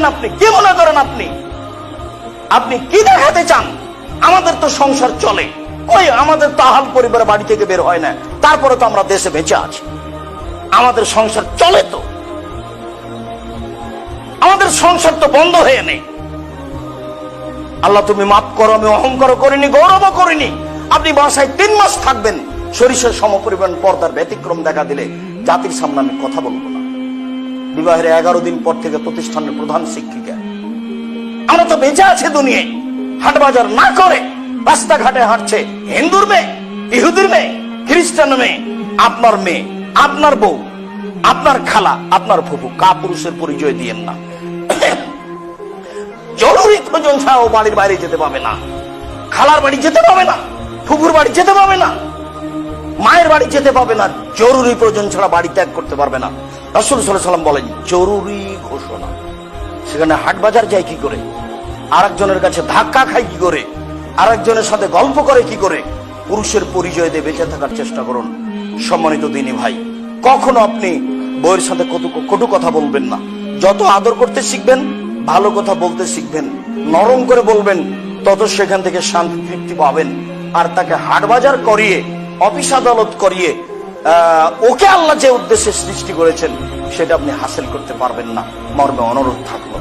করেন আপনি? কি মনে করেন আপনি? আপনি কি দেখাতে চান? আমাদের তো সংসার চলে। ওই আমাদের তো আহাল পরিবার বাড়ি থেকে বের হয় না। তারপরে তো আমরা দেশে বেঁচে আছি। আমাদের সংসার চলে তো। আমাদের সংসার তো বন্ধ হয়ে নেই। আল্লাহ, তুমি মাফ করো, আমি অহংকার করিনি, গৌরবও করিনি। আপনি বাসায় তিন মাস থাকবেন। সরিষার সমপরিমাণ পর্দার ব্যতিক্রম দেখা দিলে জাতির সামনে আমি কথা বলব না। বিবাহের এগারো দিন পর থেকে প্রতিষ্ঠানের প্রধান শিক্ষিকা। আমরা তো বেঁচে আছে দুনিয়ায়। হাট বাজার না করে রাস্তাঘাটে হাঁটছে হিন্দুর মেয়ে, ইহুদির মেয়ে, খ্রিস্টান মেয়ে, আপনার মেয়ে, আপনার বউ, আপনার খালা, আপনার ফুফু কা পুরুষের পরিচয় দিয়েন না। জরুরি প্রয়োজন ছাড়াও বাড়ির বাইরে যেতে পাবে না। খালার বাড়ি যেতে পাবে না, ফুফুর বাড়ি যেতে পাবে না। মায়ের বাড়ি যেতে পাবে না, জরুরি প্রয়োজন ছাড়া বাড়ি ত্যাগ করতে পারবে না। রাসুল সাল্লাম বলেন, জরুরি ঘোষণা। সেখানে হাট বাজার যায় কি করে? আরেকজনের কাছে ধাক্কা খায় কি করে? আরেকজনের সাথে গল্প করে কি করে? পুরুষের পরিচয় দিয়ে বেঁচে থাকার চেষ্টা করুন। সম্মানিত দিনী ভাই, কখনো আপনি বইয়ের সাথে কটু কটু কথা বলবেন না। যত আদর করতে শিখবেন, ভালো কথা বলতে শিখবেন, নরম করে বলবেন, তত সেখান থেকে শান্তি তৃপ্তি পাবেন। আর তাকে হাট বাজার করিয়ে অফিস আদালত করিয়ে ওকে আল্লাহ যে উদ্দেশ্যে সৃষ্টি করেছেন, সেটা আপনি হাসিল করতে পারবেন না। মর্মে অনুরোধ থাকল।